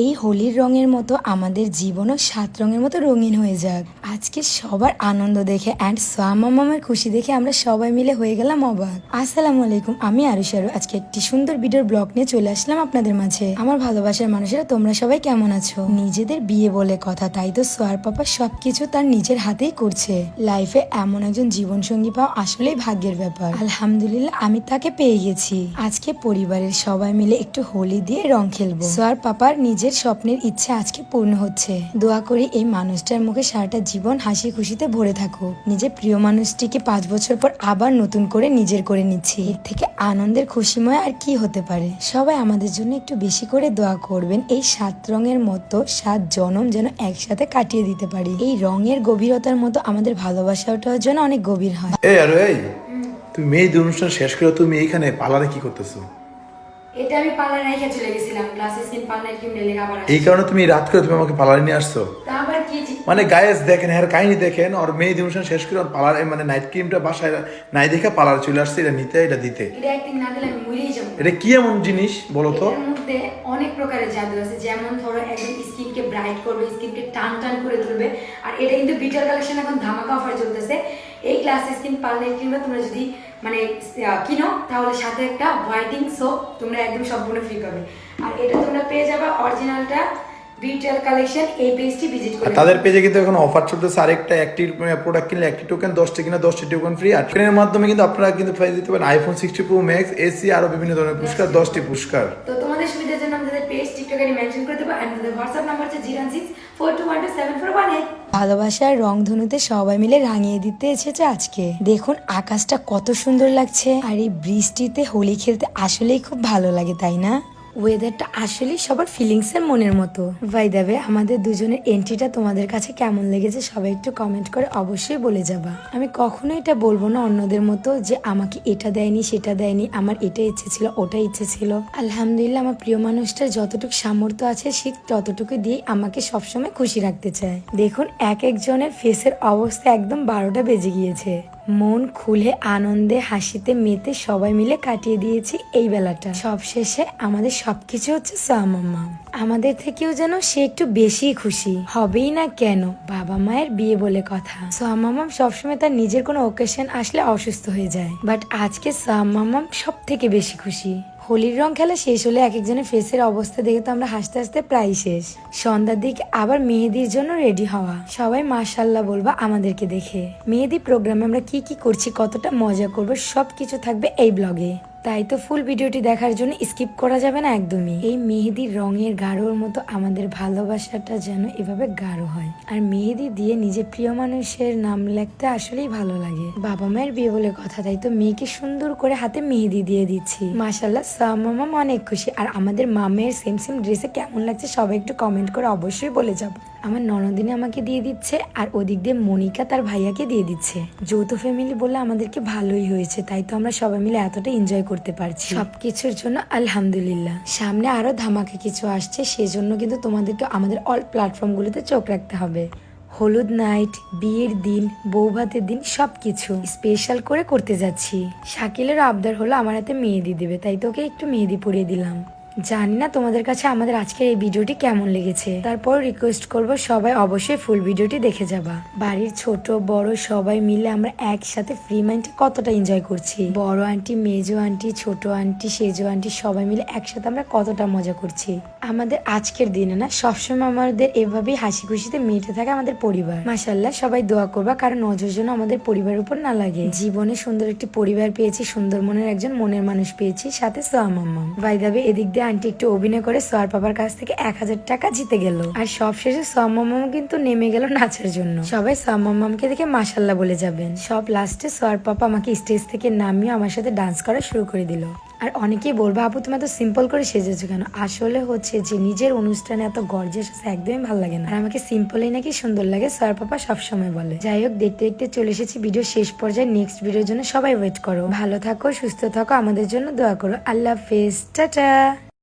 এই হোলির রঙের মতো আমাদের জীবনও সাত রঙের মতো রঙিন হয়ে যাক। আজকে সবার আনন্দ দেখে অ্যান্ড সোয়ামা মামার খুশি দেখে আমরা সবাই মিলে হয়ে গেলাম অবাক। আসসালামু আলাইকুম, আমি আরুষারু আজকে একটি সুন্দর ভিডিওর ব্লগ নিয়ে চলে আসলাম আপনাদের মাঝে। আমার ভালোবাসার মানুষেরা, তোমরা সবাই কেমন আছো? নিজেদের বিয়ে বলে কথা, তাই তো সোয়ার পাপা সবকিছু তার নিজের হাতেই করছে। লাইফে এমন একজন জীবন সঙ্গী পাওয়া আসলেই ভাগ্যের ব্যাপার। আলহামদুলিল্লাহ, আমি তাকে পেয়ে গেছি। আজকে পরিবারের সবাই মিলে একটু হোলি দিয়ে রং খেলব। সোয়ার পাপার নিজের স্বপ্নের ইচ্ছে আজকে পূর্ণ হচ্ছে। দোয়া করি এই মানুষটার মুখে সারাটা জীবন হাসি খুশিতে ভরে থাকুক। নিজের প্রিয় মানুষটিকে পাঁচ বছর পর আবার নতুন করে নিজের করে নিচ্ছি। এর থেকে আনন্দের খুশিময় আর কি হতে পারে? সবাই আমাদের জন্য একটু বেশি করে দোয়া করবেন। এই সাত রঙের মতো সাত জনম যেন একসাথে কাটিয়ে দিতে পারি। এই রঙের গভীরতার মতো আমাদের ভালোবাসাটাও যেন অনেক গভীর হয়। এই এই, তুমি মেয়েদের অনুষ্ঠান শেষ করে তুমি এইখানে পার্লারে কি করতেছো? এটা আমি পার্লার রেখে চলে গেছিলাম ক্লাস স্কিন পার্লার কিনে লেগে আবার এই কারণে তুমি রাত করে তুমি আমাকে পার্লারে নিয়ে আসছো? আবার কি মানে গায়েস দেখেন হ্যাঁ কাহিনী দেখেন আর মেয়েদের অনুষ্ঠান শেষ করে পার্লারে মানে নাইট ক্রিমটা বাসায় নাই দেখে পার্লারে চলে আসছে এটা নিতে এটা দিতে। এটা একদিন না দিলে আমি মরেই যাব। এটা কি এমন জিনিস বলো তো? এটার মধ্যে অনেক প্রকারের জাদু আছে যেমন ধরো একদম স্কিনকে ব্রাইট করবে স্কিনকে টান টান করে তুলবে আর এটা কিন্তু বিটার কালেকশন এখন ধামাকা অফার চলতেছে। এই ক্লাস স্কিন পার্লার কিনবে তোমরা যদি মানে কিনো তাহলে সাথে একটা হোয়াইটিং সোপ তোমরা একদম সম্পূর্ণ ফ্রি পাবে। আর এটা তোমরা পেয়ে যাবে অরিজিনালটা বিটেল কালেকশন এই পেজটি ভিজিট আর করে তাদের পেজে কিন্তু এখন অফার চলতেছে আরেকটা একটি প্রোডাক্ট কিনলে একটি টোকেন দশটি কিনা দশটি টোকেন ফ্রি আর ট্রেনের মাধ্যমে কিন্তু আপনারা কিন্তু প্রাইজ দিতে পারেন iPhone sixty pro max AC আরও বিভিন্ন ধরনের পুরস্কার দশটি পুরস্কার। তো তোমাদের সুবিধার জন্য আমাদের পেজ টিকটকে মেনশন করে দেবো অ্যান্ড আমাদের হোয়াটসঅ্যাপ নাম্বার হচ্ছে zero six four two one two seven four one eight. ভালোবাসার রং ধনুতে সবাই মিলে রাঙিয়ে দিতে এসেছে আজকে। দেখুন, আকাশটা কত সুন্দর লাগছে। আর এই বৃষ্টিতে হোলি খেলতে আসলেই খুব ভালো লাগে, তাই না? ওয়েদারটা আসলেই সবার ফিলিংস এর মনের মতো। ভাই দেবে আমাদের দুজনের এন্ট্রিটা তোমাদের কাছে কেমন লেগেছে সবাই একটু কমেন্ট করে অবশ্যই বলে যাবা। আমি কখনো এটা বলব না অন্যদের মতো যে আমাকে এটা দেয়নি, সেটা দেয়নি, আমার এটা ইচ্ছে ছিল, ওটা ইচ্ছে ছিল। আলহামদুলিল্লাহ, আমার প্রিয় মানুষটার যতটুকু সামর্থ্য আছে, সে ততটুকু দিয়ে আমাকে সবসময় খুশি রাখতে চায়। দেখুন এক একজনের ফেসের অবস্থা একদম বারোটা বেজে গিয়েছে। মন খুলে, আনন্দে, হাসিতে, মেতে সবাই মিলে কাটিয়ে দিয়েছি এই বেলাটা। সবশেষে আমাদের সবকিছু হচ্ছে সামাম্মা আমাদের থেকেও যেন সে একটু বেশি খুশি। হবেই না কেন? বাবা মায়ের বিয়ে বলে কথা। সামাম্মাম সবসময় তার নিজের কোনো ওকেশন আসলে অসুস্থ হয়ে যায়। বাট আজকে সামাম্মাম সব থেকে বেশি খুশি। হোলির রং খেলা শেষ হলে এক একজনের ফেসের অবস্থা দেখে তো আমরা হাসতে হাসতে প্রায় শেষ। সন্ধ্যার দিক আবার মেহেদির জন্য রেডি হওয়া। সবাই মাশাল্লাহ বলবা আমাদেরকে দেখে। মেহেদি প্রোগ্রামে আমরা কি কি করছি, কতটা মজা করব সব কিছু থাকবে এই ব্লগে তাই তো ফুল ভিডিওটি দেখার জন্য স্কিপ করা যাবে না একদমই। এই মেহেদির রঙের গাঢ়র মতো আমাদের ভালোবাসাটা যেন এভাবে গাঢ় হয়। আর মেহেদি দিয়ে নিজের প্রিয় মানুষের নাম লিখতে আসলেই ভালো লাগে। বাবা মায়ের বিয়ে বলে কথা, তাই তো মেয়েকে সুন্দর করে হাতে মেহেদি দিয়ে দিচ্ছি। মাসাল্লাহ সামামাম অনেক খুশি। আর আমাদের মামের সেম সেম ড্রেসে কেমন লাগছে সবাই একটু কমেন্ট করে অবশ্যই বলে যাব। আমার ননদিনে আমাকে দিয়ে দিচ্ছে আর ওদিক দিয়ে মনিকা তার ভাইয়াকে দিয়ে দিচ্ছে। যৌথ ফ্যামিলি বলে আমাদেরকে ভালোই হয়েছে, তাই তো আমরা সবাই মিলে এতটা এনজয় করতে পারছি। সবকিছুর জন্য আলহামদুলিল্লাহ। সামনে আরও ধামাকে কিছু আসছে, সেজন্য কিন্তু তোমাদেরকে আমাদের অল প্ল্যাটফর্মগুলোতে চোখ রাখতে হবে। হলুদ নাইট বিয়ের দিন বৌভাতের দিন সব কিছু স্পেশাল করে করতে যাচ্ছি। শাকিলের আবদার হলো আমার হাতে মেহেদি দেবে, তাই তোকে একটু মেহেদি পরিয়ে দিলাম। জানি না তোমাদের কাছে আমাদের আজকের এই ভিডিওটি কেমন লেগেছে। তারপর রিকোয়েস্ট করব সবাই অবশ্যই ফুল ভিডিওটি দেখে যাবা। বাড়ির ছোট, বড় সবাই মিলে আমরা একসাথে ফ্রি মাইন্ডে কতটা এনজয় করছি। বড় আন্টি মেজো আন্টি ছোট আন্টি সেজো আন্টি সবাই মিলে একসাথে আমরা কতটা মজা করছি। আমাদের আজকের দিনে না, সবসময় আমাদের এভাবেই হাসি খুশিতে মেটে থাকে আমাদের পরিবার। মাসাল্লাহ সবাই দোয়া করবা, কারণ নজর যেন আমাদের পরিবারের উপর না লাগে। জীবনে সুন্দর একটি পরিবার পেয়েছি, সুন্দর মনের একজন মনের মানুষ পেয়েছি, সাথে সোয়ামাম্মাম ভাইদাবে এদিক দিয়ে আন্টি একটু অভিনয় করে সোয়ার পাপার কাছ থেকে এক হাজার টাকা জিতে গেল। আর সব শেষে সোয়ামাম্মাম কিন্তু নেমে গেল নাচের জন্য। সবাই সোয়ামাম্মামকে দেখে মাসাল্লাহ বলে যাবেন। সব লাস্টে সোয়ার পাপা আমাকে স্টেজ থেকে নামিয়ে আমার সাথে ডান্স করা শুরু করে দিল। আর অনেকেই বলব, আপু, তুমি এত সিম্পল করে সেজেছো কেন? আসলে হচ্ছে যে, নিজের অনুষ্ঠানে এত গর্জে আছে, একদমই ভালো লাগে না। আর আমাকে সিম্পলই নাকি সুন্দর লাগে স্যার পাপা সবসময় বলে। যাই হোক, দেখতে দেখতে চলে এসেছি ভিডিও শেষ পর্যায়ে। নেক্সট ভিডিওর জন্য সবাই ওয়েট করো। ভালো থাকো, সুস্থ থাকো, আমাদের জন্য দোয়া করো। আল্লাহ হাফেজ। টাটা!